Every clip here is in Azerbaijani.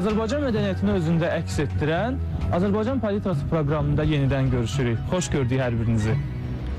Azərbaycan mədəniyyətini özündə əks etdirən Azərbaycan palitrası proqramında yenidən görüşürük. Xoş gördük hər birinizi.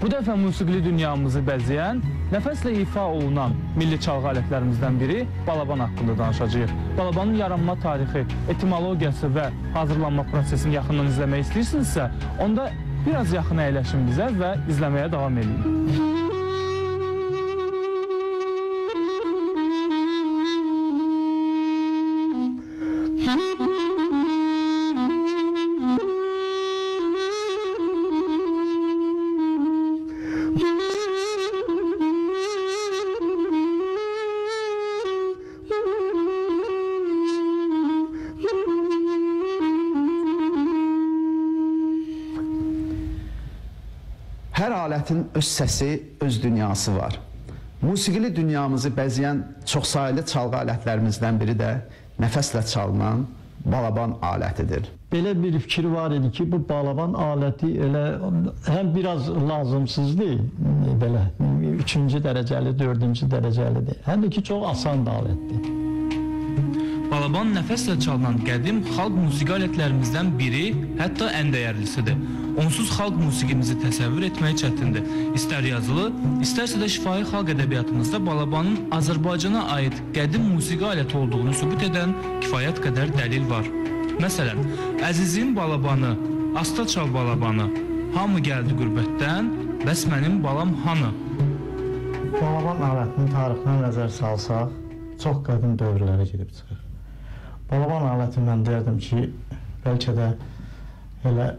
Bu dəfə musiqili dünyamızı bəzəyən, nəfəslə ifa olunan milli çalğı alətlərimizdən biri balaban haqqında danışacağıq. Balabanın yaranma tarixi, etimologiyası və hazırlanma prosesini yaxından izləmək istəyirsinizsə, onda biraz yaxın əyləşin bizə və izləməyə davam edin. Alətin öz səsi, öz dünyası var. Musiqili dünyamızı bəzəyən çoxsaylı çalğı alətlərimizdən biri də nəfəslə çalınan balaban alətidir. Belə bir fikir var idi ki, bu balaban aləti elə həm biraz lazımsızdır, belə 3-cü dərəcəli, 4-cü dərəcəlidir. Həm də ki, çox asan da alətdir. Balaban nəfəslə çalınan qədim xalq musiqi alətlərimizdən biri, hətta ən dəyərlisidir. Onsuz xalq musiqimizi təsəvvür etmək çətindir. İstər yazılı, istərsə də şifahi xalq ədəbiyyatımızda balabanın Azərbaycana aid qədim musiqi aləti olduğunu sübut edən kifayət qədər dəlil var. Məsələn, Əzizin balabanı, Asta çal balabanı, Hamı gəldi qürbətdən, bəs mənim balam hanı? Balaban alətinin tarixinə nəzər salsaq, çox qədim dövrlərə gedib çıxır. Balaban aləti mən deyərdim ki, bəlkə də elə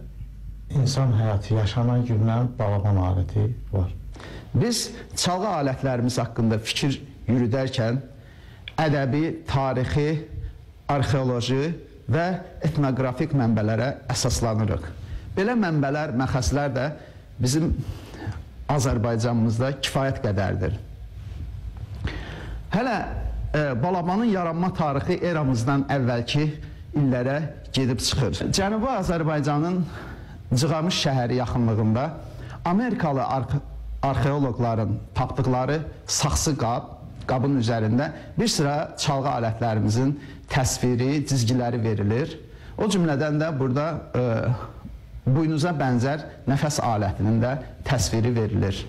insan həyatı yaşanan gündən balaban aləti var. Biz çalğı alətlərimiz haqqında fikir yürüdərkən ədəbi, tarixi, arxeoloji və etnoqrafik mənbələrə əsaslanırıq. Belə mənbələr, məxəslər də bizim Azərbaycanımızda kifayət qədərdir. Hələ e, balabanın yaranma tarixi eramızdan əvvəlki illərə gedib çıxır. Cənubi Azərbaycanın Cığamış şəhəri yaxınlığında Amerikalı arx arxeoloqların tapdıqları saxsı qab, qabın üzərində bir sıra çalğı alətlərimizin təsviri, cizgiləri verilir. O cümlədən də burada e, buynuza bənzər nəfəs alətinin də təsviri verilir.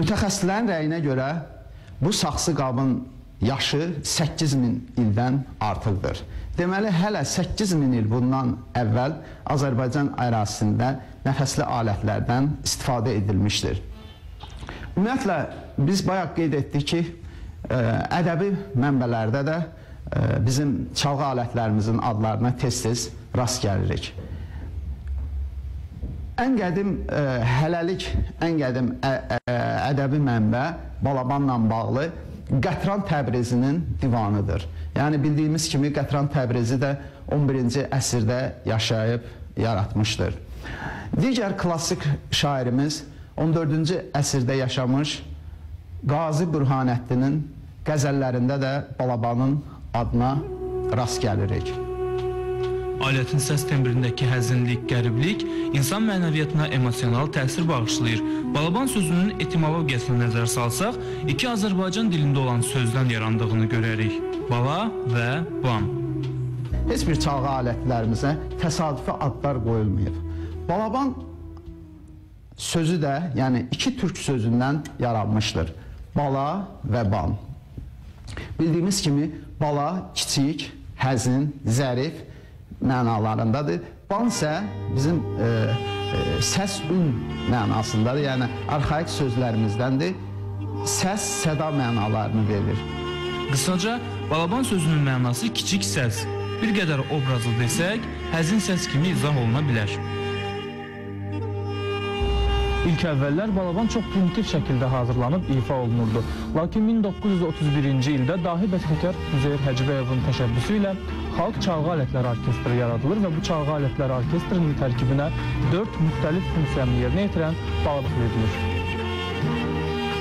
Mütəxəssislərin rəyinə görə bu saxsı qabın yaşı 8000 ildən artıqdır. Deməli, hələ 8000 il bundan əvvəl Azərbaycan ərazisində nəfəsli alətlərdən istifadə edilmişdir. Ümumiyyətlə, biz bayaq qeyd etdik ki, ə, ədəbi mənbələrdə də ə, bizim çalğı alətlərimizin adlarına tez-tez rast gəlirik. Ən qədim ə, hələlik, ən qədim ə, ə, ədəbi mənbə Balabanla bağlı Qətran Təbrizinin divanıdır. Yəni bildiyimiz kimi Qətran Təbrizi də 11-ci əsrdə yaşayıb yaratmışdır. Digər klassik şairimiz 14-cü əsrdə yaşamış Qazi Burhanəddinin qəzəllərində də Balabanın adına rast gəlirik. Alətin səs tembrindəki həzinlik, qəriblik insan mənəviyyatına emosional təsir bağışlayır. Balaban sözünün etimologiyasına nəzər salsaq, iki Azərbaycan dilində olan sözdən yarandığını görərik. Bala və ban. Heç bir çalğı alətlərimizə təsadüfi adlar qoyulmayıb. Balaban sözü də, yəni iki türk sözündən yaranmışdır. Bala və ban. Bildiyimiz kimi bala kiçik, həzin, zərif mənalarındadır. Ban isə bizim e, e, səs ün mənasındadır. Yəni arxaik sözlərimizdəndir. Səs, səda mənalarını verir. Qısaca, balaban sözünün mənası kiçik səs. Bir qədər obrazlı desək, həzin səs kimi izah oluna bilər. İlk əvvəllər balaban çox primitiv şəkildə hazırlanıb ifa olunurdu. Lakin 1931-ci ildə dahi bəstəkar Üzeyir Həcibəyevin təşəbbüsü ilə Xalq Çalğı Alətləri Orkestri yaradılır və bu çalğı alətləri orkestrinin tərkibinə 4 müxtəlif funksiyanı yerinə yetirən balıq verilir.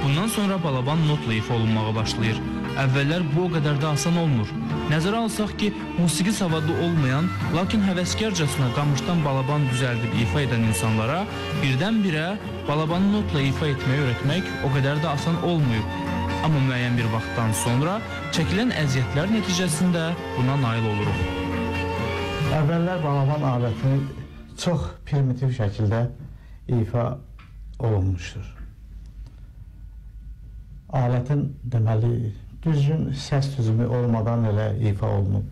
Bundan sonra balaban notla ifa olunmağa başlayır. Əvvəllər bu o qədər də asan olmur. Nəzərə alsaq ki, musiqi savadı olmayan, lakin həvəskarcasına qamışdan balaban düzəldib ifa edən insanlara birdən-birə balabanı notla ifa etməyi öyrətmək o qədər də asan olmayıb. Amma müəyyən bir vaxtdan sonra çəkilən əziyyətlər nəticəsində buna nail oluruq. Əvvəllər balaban alətini çox primitiv şəkildə ifa olunmuşdur. Alətin deməli düzgün səs düzümü olmadan elə ifa olunub.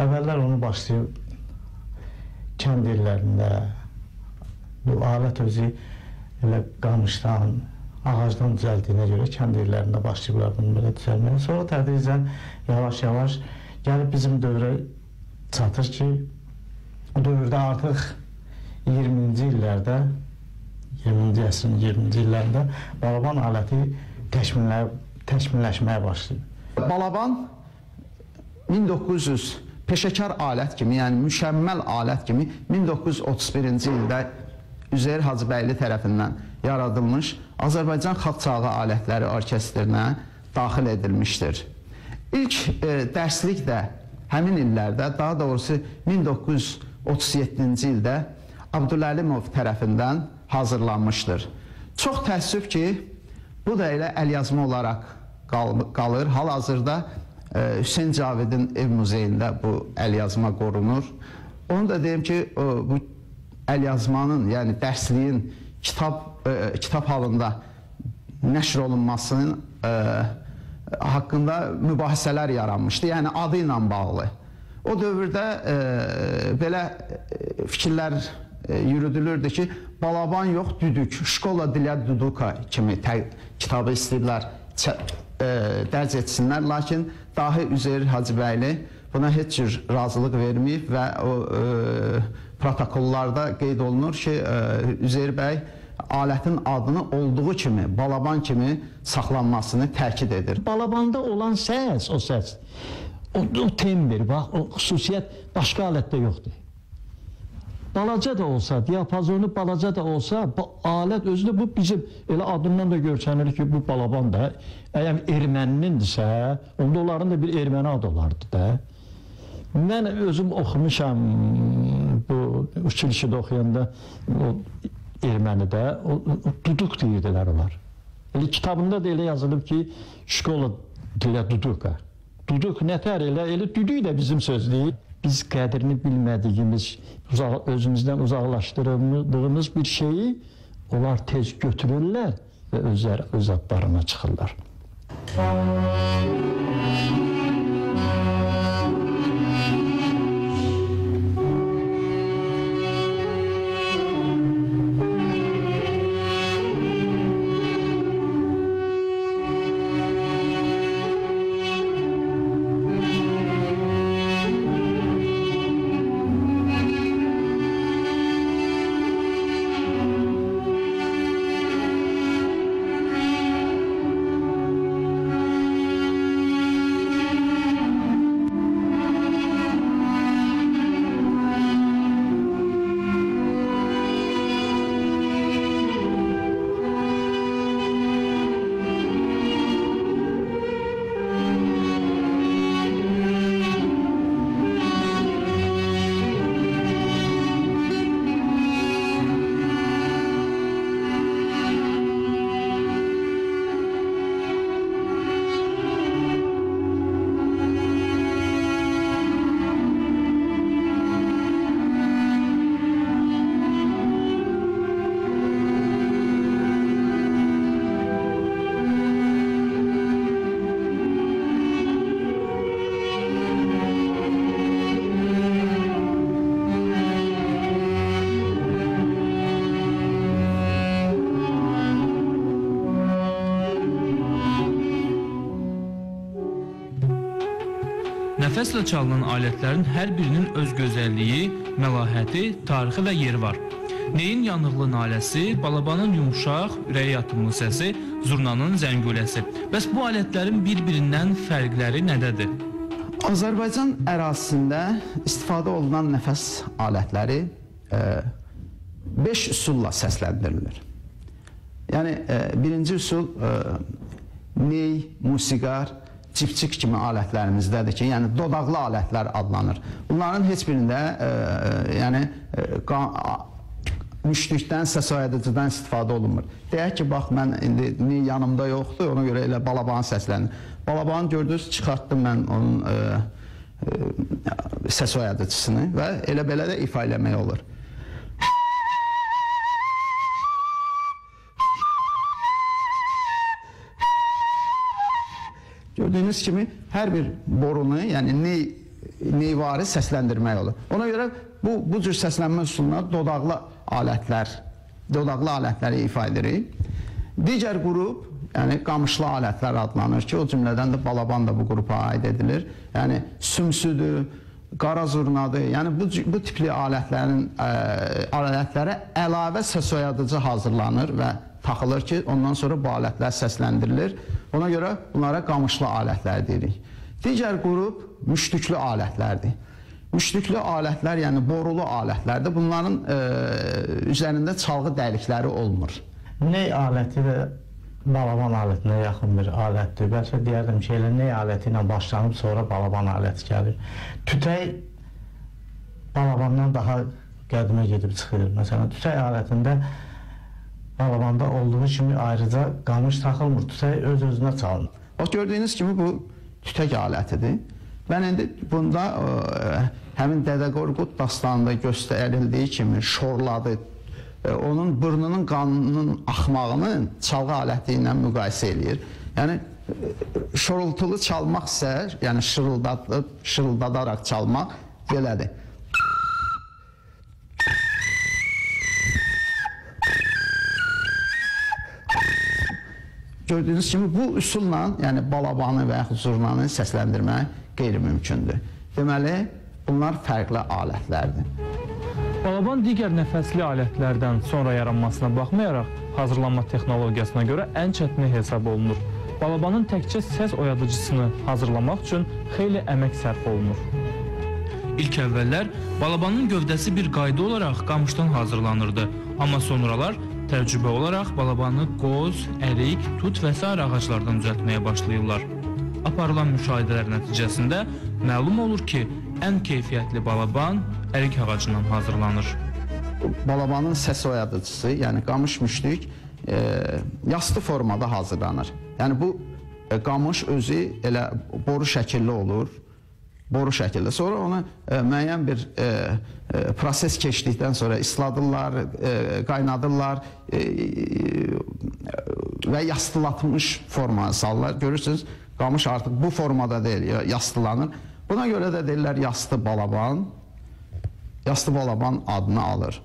Əvvəllər onu başlayıb kənd illərində bu alət özü elə qamışdan, ağacdan düzəldiyinə görə kənd illərində başlayıblar bunu belə düzəlməyə. Sonra tədricən yavaş-yavaş gəlib bizim dövrə çatır ki, o dövrdə artıq 20-ci illərdə 20-ci əsrin 20-ci illərində balaban aləti təkmillə, təkmilləşməyə başlayıb. Balaban 1900 peşəkar alət kimi, yəni mükəmməl alət kimi 1931-ci ildə Üzeyir Hacıbəyli tərəfindən yaradılmış Azərbaycan Xalq Çalğı Alətləri Orkestrinə daxil edilmişdir. İlk e, dərslik də həmin illərdə, daha doğrusu 1937-ci ildə Abdüləlimov tərəfindən hazırlanmışdır. Çox təəssüf ki, bu da elə əlyazma olaraq qal qalır. Hal-hazırda e, Hüseyn Cavidin ev muzeyində bu əlyazma qorunur. Onu da deyim ki, bu əlyazmanın, yəni dərsliyin kitab e, kitab halında nəşr olunmasının e, haqqında mübahisələr yaranmışdı. Yəni adı ilə bağlı. O dövrdə belə fikirlər yürüdülürdü ki, balaban yox, düdük, şkola dilə duduka kimi kitabı istəyirlər dərc etsinlər, lakin dahi Üzeyir Hacıbəyli buna heç cür razılıq verməyib və o e, protokollarda qeyd olunur ki, e, Üzeyir bəy alətin adını olduğu kimi, balaban kimi saxlanmasını təkid edir. Balabanda olan səs, o səs, o, o tembr, bax, o xüsusiyyət başqa alətdə yoxdur. Balaca da olsa, diapazonu balaca da olsa, bu alət özü də bu bizim elə adından da görçənir ki, bu balaban da əgər erməninindirsə, onda onların da bir erməni adı olardı da. Mən özüm oxumuşam bu Uçilişidə oxuyanda o ermənidə o, o duduq deyirdilər onlar. Elə kitabında da elə yazılıb ki, şkola dilə duduqa. Duduq nətər elə, elə düdük də bizim sözdür. Biz qədrini bilmədiyimiz, uzaq, özümüzdən uzaqlaşdırdığımız bir şeyi onlar tez götürürlər və özləri öz adlarına çıxırlar. Nəfəslə çalınan alətlərin hər birinin öz gözəlliyi, məlahəti, tarixi və yeri var. Neyin yanıqlı naləsi, balabanın yumşaq, ürəyə yatımlı səsi, zurnanın zənguləsi. Bəs bu alətlərin bir-birindən fərqləri nədədir? Azərbaycan ərazisində istifadə olunan nəfəs alətləri 5 üsulla səsləndirilir. Yəni e, birinci üsul e, ney, musiqar, cipcik kimi alətlərimizdədir ki, yəni dodaqlı alətlər adlanır. Bunların heç birində e, yəni e, müştükdən, səs ayırıcıdan istifadə olunmur. Deyək ki, bax mən indi ni yanımda yoxdur, ona görə elə balabanı səslənir. Balabanı gördünüz, çıxartdım mən onun e, e, səs ayırıcısını və elə belə də ifa eləmək olur. Gördüyünüz kimi hər bir borunu, yəni ney neyvari səsləndirmək olur. Ona görə bu bu cür səslənmə üsuluna dodaqlı alətlər, dodaqlı alətləri ifa edirik. Digər qrup, yəni qamışlı alətlər adlanır ki, o cümlədən də balaban da bu qrupa aid edilir. Yəni sümsüdür, qara zurnadır. Yəni bu bu tipli alətlərin ə, alətlərə əlavə səs oyadıcı hazırlanır və taxılır ki, ondan sonra bu alətlər səsləndirilir. Ona görə bunlara qamışlı alətlər deyirik. Digər qrup müştüklü alətlərdir. Müştüklü alətlər, yəni borulu alətlərdir. Bunların e, üzərində çalğı dəlikləri olmur. Ney aləti də balaban alətinə yaxın bir alətdir. Bəlkə deyərdim ki, elə ney aləti ilə başlanıb sonra balaban aləti gəlir. Tütək balabandan daha qədimə gedib çıxır. Məsələn, tütək alətində balabanda olduğu kimi ayrıca qamış taxılmır. Tütək öz-özünə çalınır. Bax gördüyünüz kimi bu tütək alətidir. Mən indi bunda ə, həmin Dədə Qorqud dastanında göstərildiyi kimi şorladı onun burnunun qanının axmağını çalğı aləti ilə müqayisə eləyir. Yəni ə, şorultulu çalmaq isə, yəni şırıldadıb, şırıldadaraq çalmaq belədir. Gördüyünüz kimi bu üsulla, yəni balabanı və yaxud zurnanı səsləndirmək qeyri-mümkündür. Deməli, bunlar fərqli alətlərdir. Balaban digər nəfəsli alətlərdən sonra yaranmasına baxmayaraq, hazırlanma texnologiyasına görə ən çətini hesab olunur. Balabanın təkcə səs oyadıcısını hazırlamaq üçün xeyli əmək sərf olunur. İlk əvvəllər balabanın gövdəsi bir qayda olaraq qamışdan hazırlanırdı, amma sonralar təcrübə olaraq balabanı qoz, ərik, tut və sair ağaclardan düzəltməyə başlayırlar. Aparılan müşahidələr nəticəsində məlum olur ki, ən keyfiyyətli balaban ərik ağacından hazırlanır. Balabanın səs oyadıcısı, yəni qamış müştük e, yastı formada hazırlanır. Yəni bu e, qamış özü elə boru şəkilli olur, boru şəkildə. Sonra onu e, müəyyən bir e, e, proses keçdikdən sonra isladırlar, e, qaynadırlar e, və yastılatmış formaya salırlar. Görürsünüz, qamış artıq bu formada deyil, ya- yastılanır. Buna görə də deyirlər yastı balaban, yastı balaban adını alır.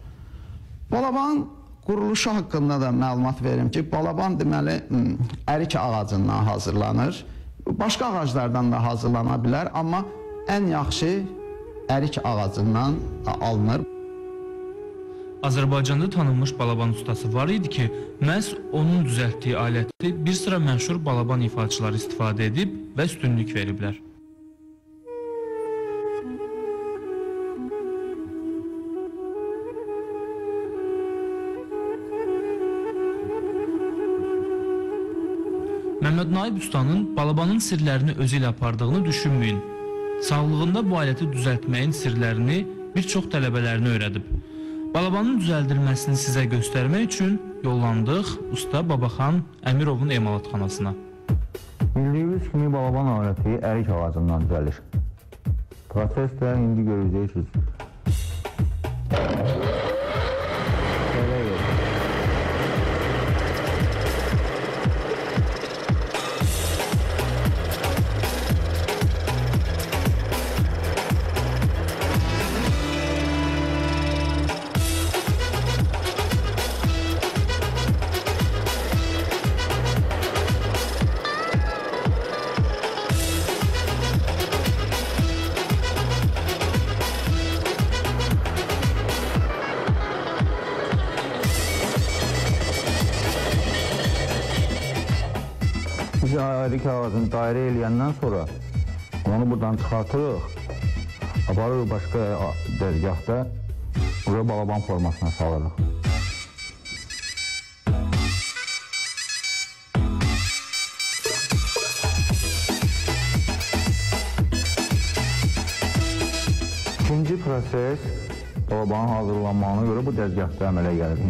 Balaban quruluşu haqqında da məlumat verim ki, balaban deməli ərik ağacından hazırlanır. Başqa ağaclardan da hazırlana bilər, amma ən yaxşı ərik ağacından alınır. Azərbaycanda tanınmış balaban ustası var idi ki, məhz onun düzəltdiyi aləti bir sıra məşhur balaban ifaçıları istifadə edib və üstünlük veriblər. Məmməd Naib ustanın balabanın sirlərini özü ilə apardığını düşünməyin. Sağlığında bu aləti düzəltməyin sirlərini bir çox tələbələrini öyrədib. Balabanın düzəldilməsini sizə göstərmək üçün yollandıq usta Babaxan Əmirovun emalatxanasına. Bildiyiniz kimi balaban aləti ərik ağacından düzəlir. Proses də indi görəcəksiniz. Biz ərik ağacını dairə eləyəndən sonra onu buradan çıxartırıq, aparırıq başqa a- dəzgahda, buraya balaban formasına salırıq. İkinci proses balabanın hazırlanmağına görə bu dəzgahda əmələ gəlir.